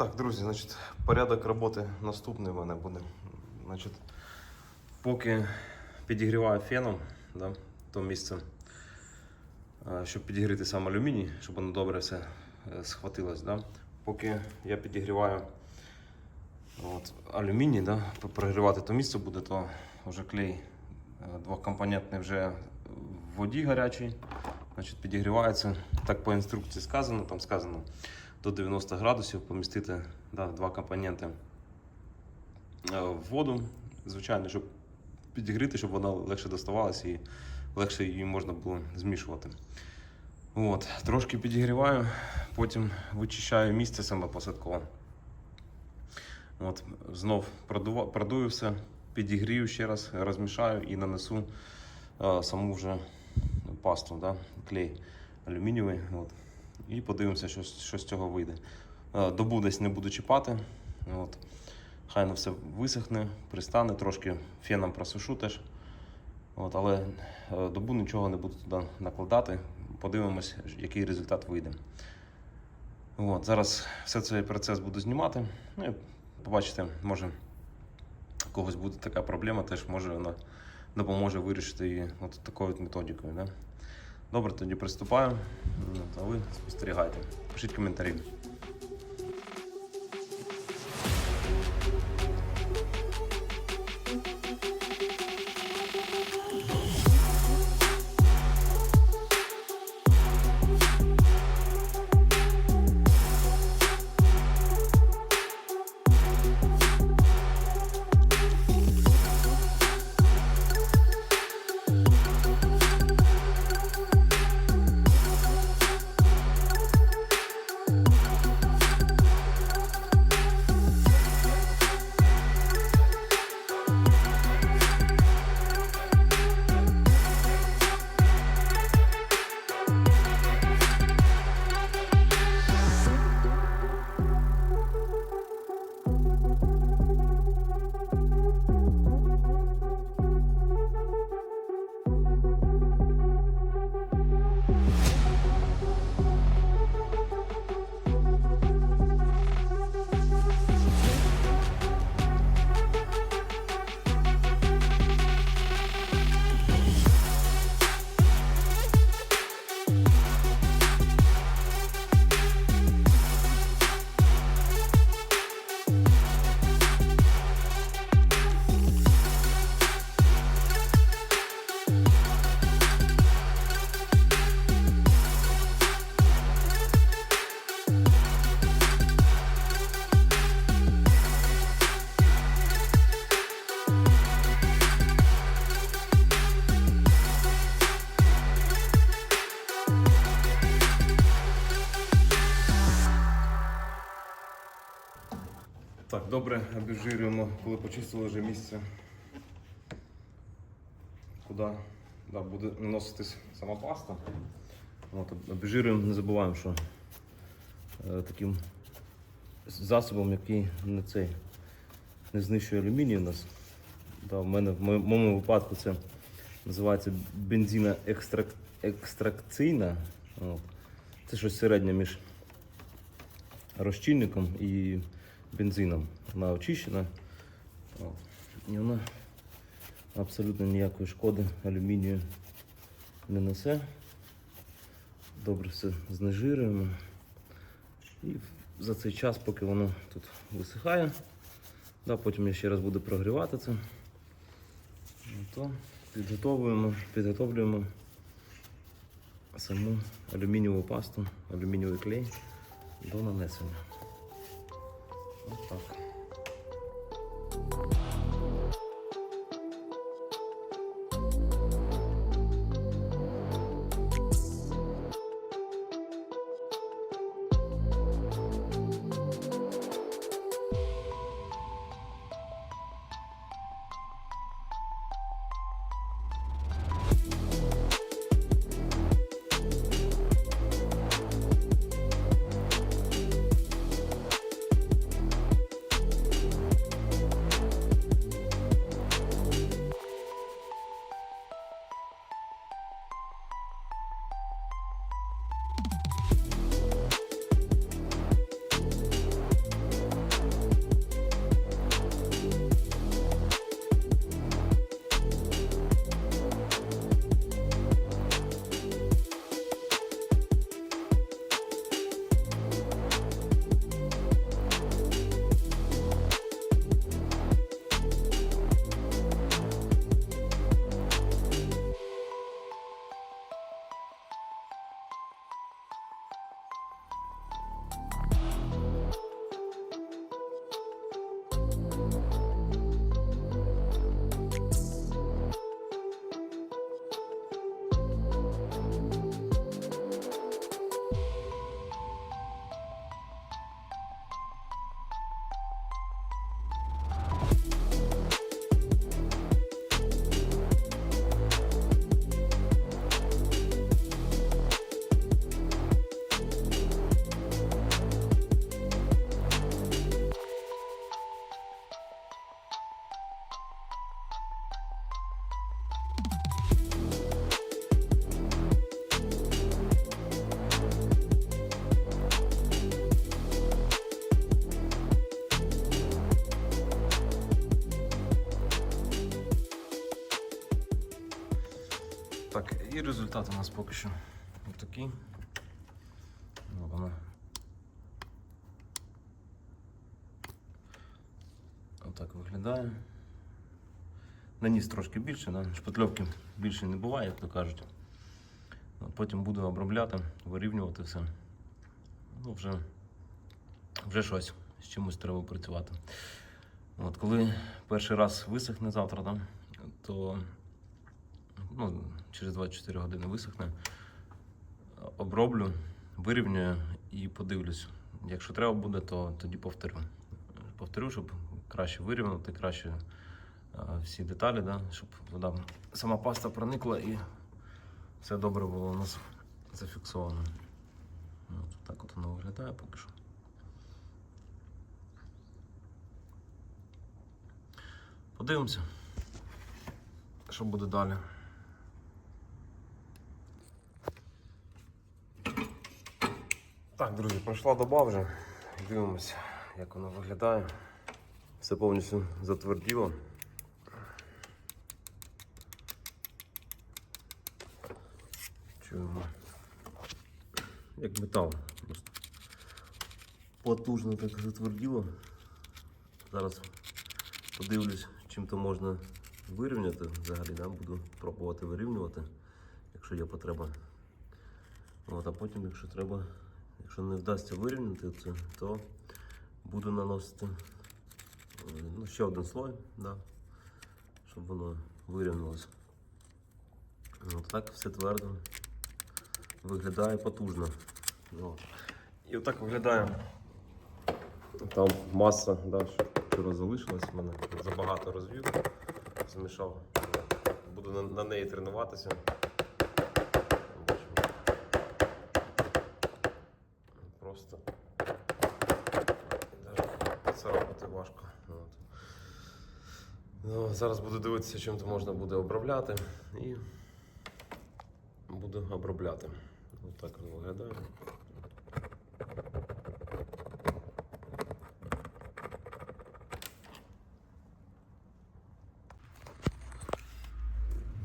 Так, друзі, значить, порядок роботи наступний в мене буде. Значить, поки підігріваю феном, да, то місце, е, щоб підігріти сам алюміній, щоб воно добре все е, схватилось. Да. Поки я підігріваю от, алюміній, да, прогрівати то місце буде, то вже клей е, двохкомпонентний вже в воді гарячий. Значить, підігрівається. Так по інструкції сказано, там сказано до 90 градусів помістити да, два компоненти е, в воду, звичайно, щоб підігріти, щоб вона легше доставалася і легше її можна було змішувати. От, трошки підігріваю, потім вичищаю місце саме посадкове. От, знов продую все, підігрію ще раз, розмішаю і нанесу е, саму вже пасту, да, клей алюмінієвий. І подивимося, що, що з цього вийде. Е, Добу десь не буду чіпати. От. Хай воно все висохне, пристане, трошки феном просушу теж. От, але е, добу нічого не буду туди накладати. Подивимось, який результат вийде. От, зараз все цей процес буду знімати. Ну, побачите, може у когось буде така проблема, теж може вона допоможе вирішити її от такою от методикою. Да? Добре, тоді приступаємо. А ви спостерігайте. Пишіть коментарі. Обезжирюємо, коли почистили вже місце. Куди да, буде наноситись сама паста. От, обезжирюємо, не забуваємо, що е, таким засобом, який не цей не знищує алюміній у нас. Да, в мене в моєму- випадку це називається бензина екстрак... екстракційна. От. Це щось середнє між розчинником і бензином. Вона очищена. І вона абсолютно ніякої шкоди алюмінію не несе. Добре все знежирюємо. І за цей час, поки воно тут висихає, да, потім я ще раз буду прогрівати це. Ну, То підготовуємо, підготовлюємо саму алюмінієву пасту, алюмінієвий клей до нанесення. Ось так. Результат у нас поки що отакий. Ну. Отак виглядає. Наніс трошки більше, да? шпатльовки більше не буває, як то кажуть. От Потім буду обробляти, вирівнювати все. Ну, вже, вже щось, з чимось треба працювати. От коли перший раз висохне завтра, да, то ну, через 24 години висохне, оброблю, вирівнюю і подивлюсь. Якщо треба буде, то тоді повторю. Повторю, щоб краще вирівняти, краще а, всі деталі, да, щоб вода, сама паста проникла і все добре було у нас зафіксовано. От так от воно виглядає поки що. Подивимося, що буде далі. Так, друзі, пройшла доба вже. Дивимося, як воно виглядає. Все повністю затверділо. Чуємо. Як метал. Просто потужно так затверділо. Зараз подивлюсь, чим то можна вирівняти взагалі. Да? Буду пробувати вирівнювати, якщо є потреба. От, а потім, якщо треба, якщо не вдасться вирівняти це, то буду наносити е, ну, ще один слой, да, щоб воно вирівнялося. От так все твердо виглядає потужно. От. І отак виглядає. Там маса, да, що вчора залишилась, в мене забагато розвів, змішав. Буду на, на неї тренуватися. Бачимо. Просто навіть поцарапати важко. От. Ну, зараз буду дивитися, чим то можна буде обробляти і буду обробляти. Ось так виглядає.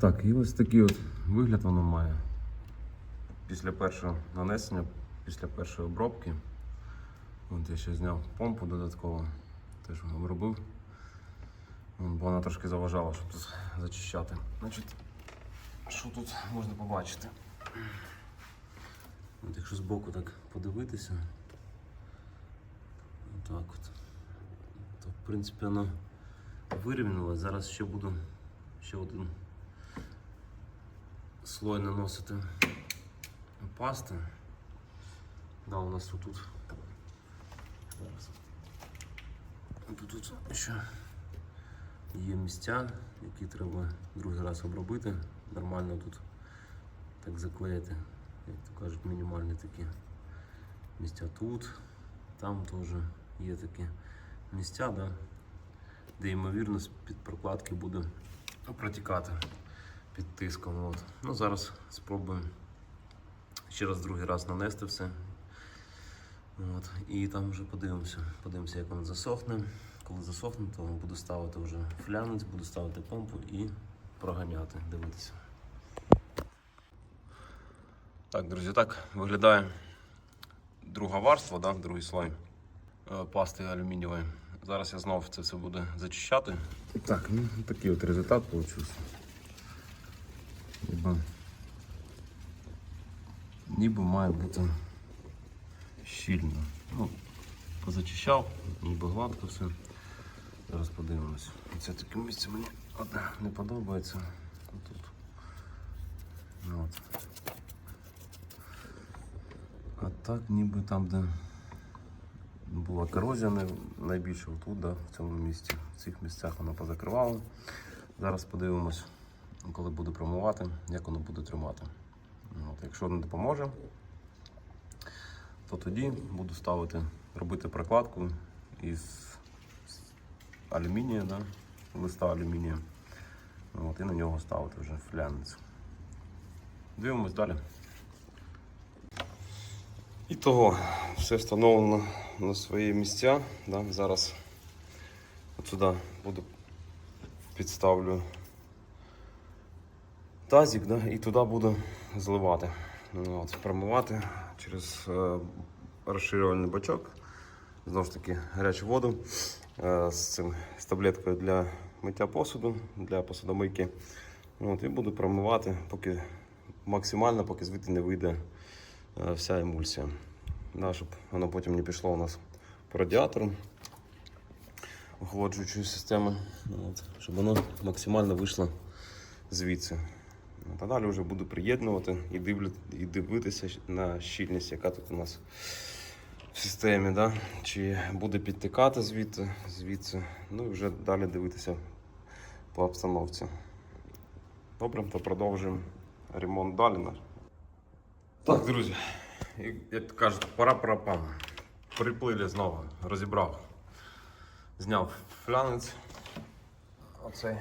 Так, і ось такий от вигляд воно має. Після першого нанесення, після першої обробки. От я ще зняв помпу додатково, теж обробив. От, Бо вона трошки заважала, щоб тут зачищати. Значить, що тут можна побачити? От якщо збоку так подивитися, отак от, то в принципі воно вирівнялось. Зараз ще буду ще один слой наносити пасти. Да, у нас тут. Зараз. Тут, тут ще є місця, які треба другий раз обробити. Нормально тут так заклеїти, як то кажуть, мінімальні такі місця тут. Там теж є такі місця, да, де ймовірно з-під прокладки буде протікати під тиском. От. Ну, зараз спробуємо ще раз другий раз нанести все. От. І там вже подивимося. Подивимося, як воно засохне. Коли засохне, то буду ставити вже флянець, буду ставити помпу і проганяти, дивитися. Так, друзі, так виглядає друга варства, да, другий слой е, пасти алюмінієвої. Зараз я знову це все буду зачищати. Так, ну такий от результат вийшов. Ніби, ніби має бути щільно. Ну, позачищав, ніби гладко все. Зараз подивимось. Це таке місце мені одне не подобається. Тут. Ну, От. А так ніби там, де була корозія най- найбільше, отут, да, в цьому місці. В цих місцях вона позакривала. Зараз подивимось, коли буду промивати, як воно буде тримати. От, якщо не допоможе, то тоді буду ставити, робити прокладку із алюмінія, да, листа алюмінія. От, і на нього ставити вже флянець. Дивимось далі. І того, все встановлено на свої місця. Да? Зараз от сюди буду підставлю тазик, да, і туди буду зливати. От, промивати через е, розширювальний бачок. Знову ж таки, гарячу воду е, з цим з таблеткою для миття посуду, для посудомийки. От, і буду промивати, поки максимально, поки звідти не вийде е, вся емульсія. Да, щоб воно потім не пішло у нас по радіатору охолоджуючої системи, от, щоб воно максимально вийшло звідси. От, а далі вже буду приєднувати і, дивлю, і дивитися на щільність, яка тут у нас в системі. Да? Чи буде підтикати звідти, звідси. Ну і вже далі дивитися по обстановці. Добре, то продовжуємо ремонт далі. Так, друзі, як кажуть, пора пора пам. Приплили знову, розібрав. Зняв флянець. Оцей,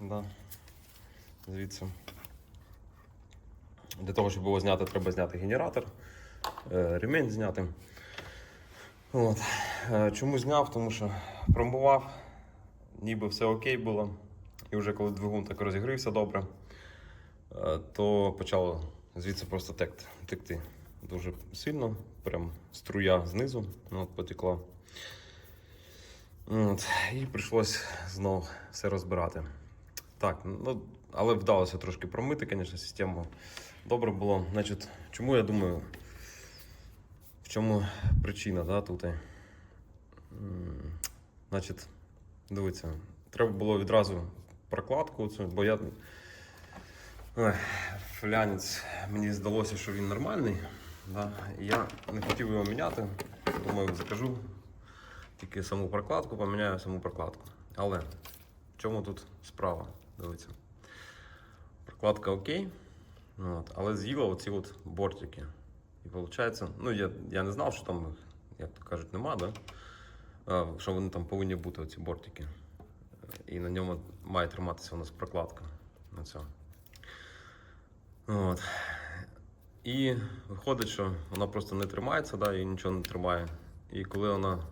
да. Звідси. Для того, щоб його зняти, треба зняти генератор, е, ремінь зняти. От. Е, Чому зняв? Тому що промивав, ніби все окей було. І вже коли двигун так розігрівся добре, е, то почало звідси просто текти, текти дуже сильно. Прям струя знизу ну, от, потекла. От. І прийшлось знову все розбирати. Так, ну, але вдалося трошки промити, звісно, систему. Добре було. Значить, чому я думаю, в чому причина да, тут? Значить, дивіться, треба було відразу прокладку, цю, бо я. Флянець, мені здалося, що він нормальний. Да? Я не хотів його міняти. Думаю, закажу тільки саму прокладку, поміняю саму прокладку. Але в чому тут справа? Дивіться. Прокладка окей, от, але з'їла оці от бортики. І виходить, ну я, я не знав, що там, як то кажуть, нема, да? що вони там повинні бути, оці бортики. І на ньому має триматися у нас прокладка. На цьому. От. І виходить, що вона просто не тримається, да, і нічого не тримає. І коли вона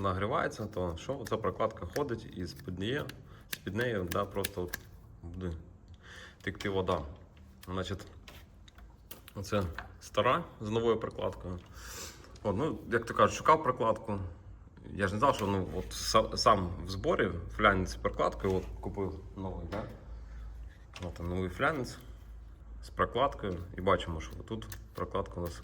нагрівається, то що ця прокладка ходить і з-під неї, з-під неї да, просто буде текти вода. Значить, оце стара з новою прокладкою. От, ну, як то кажуть, шукав прокладку. Я ж не знав, що ну, от сам в зборі флянець з прокладкою от, купив новий, да? От, новий флянець з прокладкою і бачимо, що тут прокладка у нас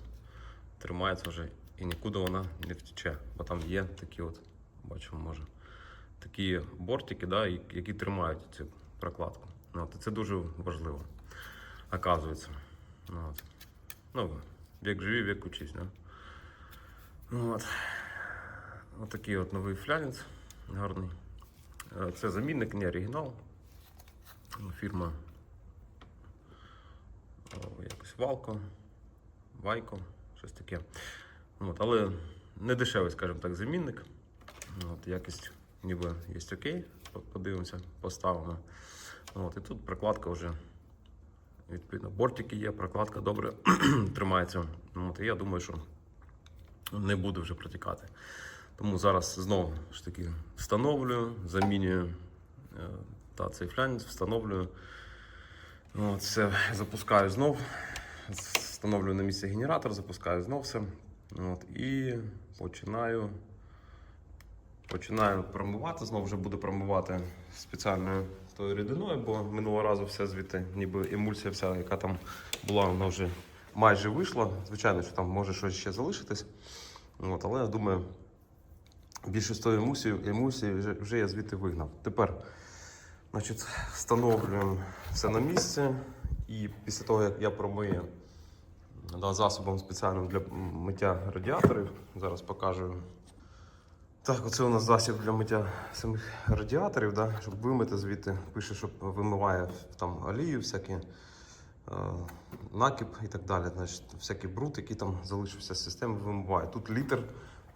тримається вже і нікуди вона не втече. Бо там є такі от, бачимо, може, такі бортики, да, які тримають цю прокладку. От, і це дуже важливо, оказується. Ну, От. Ну, вік живі, вік учись. Да? Ну, От. От такий от новий флянець гарний. Е, Це замінник, не оригінал. Фірма о, якось Валко, Вайко, щось таке. От, але не дешевий, скажімо так, замінник. От, якість ніби є окей. Подивимося, поставимо. От, і тут прокладка вже відповідно. Бортики є, прокладка добре тримається. От, і я думаю, що не буде вже протікати. Тому зараз знову ж таки встановлюю, замінюю е, та цей флянець, встановлюю. От, все, запускаю знов. Встановлюю на місце генератор, запускаю знов все. От, і починаю. Починаю промивати. Знову вже буду промивати спеціальною тою рідиною, бо минулого разу все звідти, ніби емульсія вся, яка там була, вона вже майже вийшла. Звичайно, що там може щось ще залишитись. От, але я думаю, більшість тої емульсії, емульсії вже, вже я звідти вигнав. Тепер значить, встановлюємо все на місце. І після того, як я промию да, засобом спеціальним для миття радіаторів, зараз покажу. Так, оце у нас засіб для миття самих радіаторів, да, щоб вимити звідти. Пише, що вимиває там олію, всякі е, накип і так далі. Значить, всякий бруд, який там залишився з системи, вимиває. Тут літр.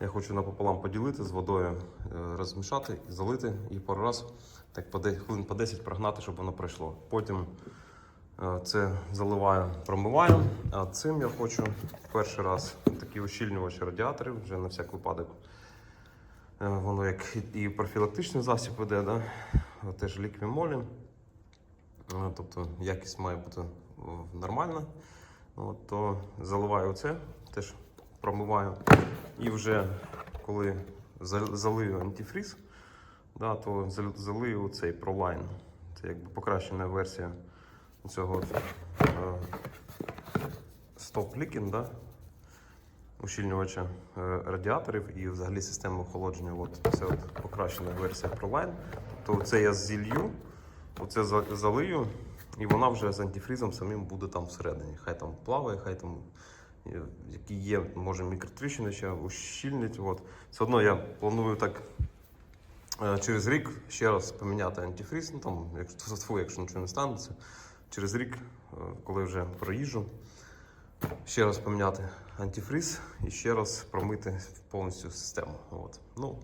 Я хочу напополам поділити з водою, е, розмішати і залити і пару раз так по 10, хвилин по 10 прогнати, щоб воно пройшло. Потім е, це заливаю, промиваю. А цим я хочу перший раз такий ущільнювач радіаторів, вже на всяк випадок. Е, Воно як і- профілактичний засіб іде, да? теж ліквімолі. Е, Тобто якість має бути е, нормальна. От, то заливаю це, теж промиваю. І вже коли залию антифріз, да, то залию цей ProLine. Це якби покращена версія цього е, стоп лікін, да, ущільнювача е, радіаторів і взагалі системи охолодження. От, це от покращена версія ProLine. Тобто це я зілью, оце залию, і вона вже з антифрізом самим буде там всередині. Хай там плаває, хай там е, які є, може мікротріщини ще ущільнить. От. Все одно я планую так е, через рік ще раз поміняти антифріз, ну там, якщо, фу, якщо нічого не станеться. Через рік, коли вже проїжджу, ще раз поміняти антифріз і ще раз промити повністю систему. От. Ну,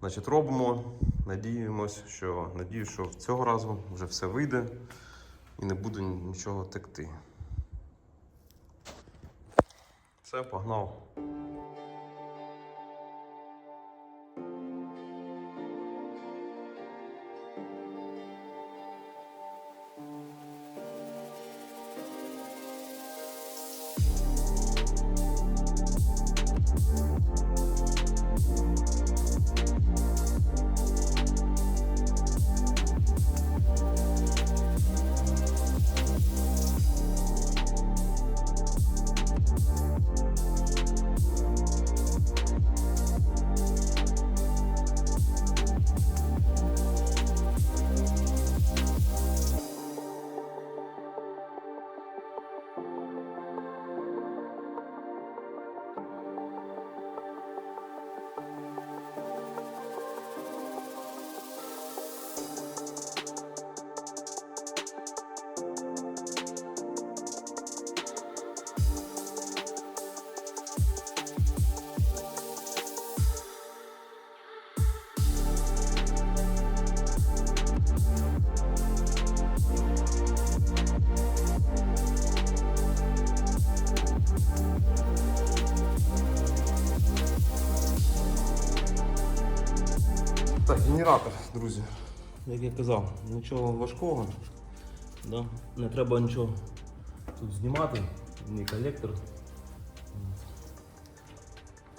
значить, робимо. Надіємось, що надію, що цього разу вже все вийде і не буде нічого текти. Все, погнав. Друзі. Як я казав, нічого важкого. Да? Не треба нічого тут знімати, ні колектор.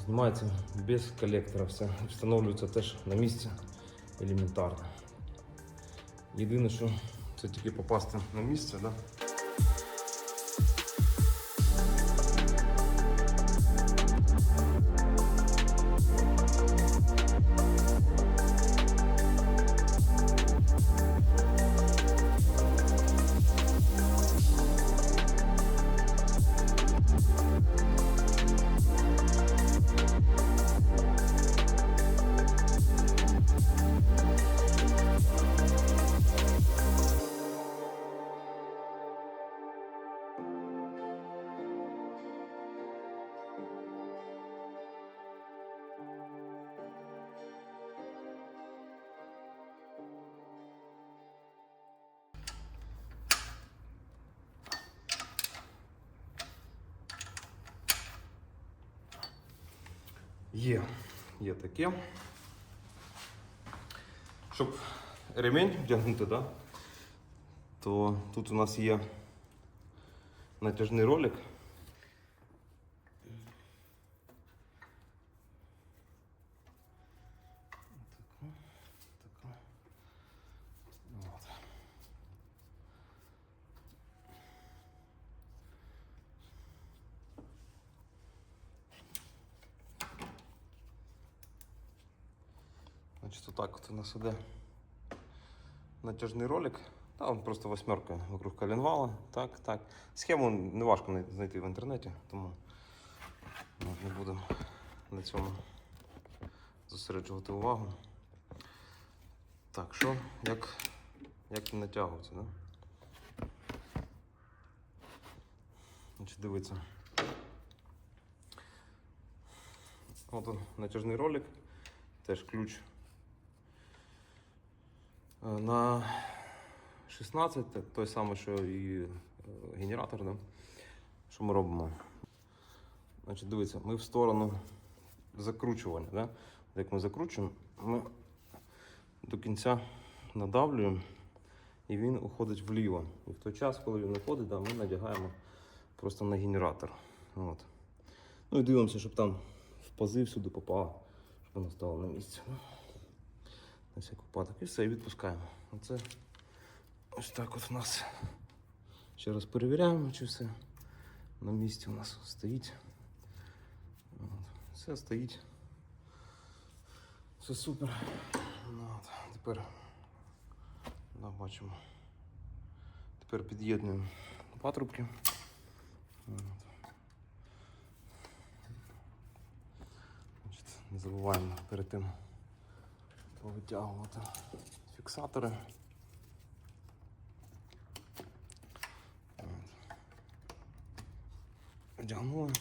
Знімається без колектора все. Встановлюється теж на місці елементарно. Єдине, що це тільки попасти на місце, да? Є, є таке. Щоб ремінь вдягнути, да? то тут у нас є натяжний ролик. Значить, отак от у нас іде натяжний ролик. Там просто восьмерка вокруг коленвала. Так, так. Схему не важко знайти в інтернеті, тому не будемо на цьому зосереджувати увагу. Так, що, як, як він натягується, да? Значить, дивіться. От он, натяжний ролик, теж ключ на 16, той самий, що і е, генератор. Да? Що ми робимо? Значить, дивіться, ми в сторону закручування. Да? Як ми закручуємо, ми до кінця надавлюємо і він уходить вліво. І в той час, коли він уходить, да, ми надягаємо просто на генератор. От. Ну і дивимося, щоб там в пази всюди попало, щоб воно стало на місці. На всяк випадок. І все, і відпускаємо. Оце ось так от у нас. Ще раз перевіряємо, чи все на місці у нас стоїть. Все стоїть. Все супер. Ну, от. Тепер да, бачимо. Тепер під'єднуємо патрубки. Не забуваємо перед тим повитягувати фіксатори. Одягнули,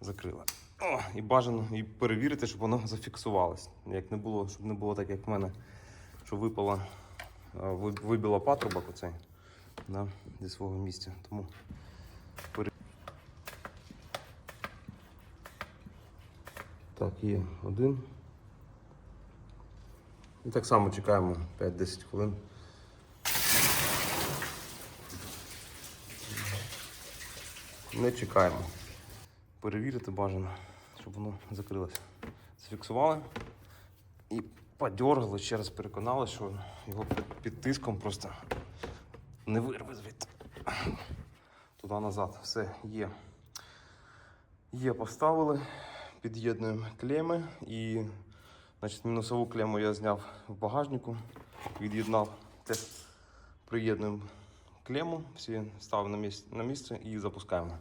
закрили. О, і бажано і перевірити, щоб воно зафіксувалось. Як не було, щоб не було так, як в мене, що випала, а, вибила патрубок оцей да, зі свого місця. Тому пере... Так, є один. І так само чекаємо 5-10 хвилин. Не чекаємо. Перевірити бажано, щоб воно закрилося. Зафіксували і подергали, ще раз переконали, що його під, тиском просто не вирве звідти. Туди назад. Все є. Є, поставили, під'єднуємо клеми і значить, мінусову клему я зняв в багажнику, від'єднав, теж приєднуємо клему, всі ставимо на місце, і запускаємо.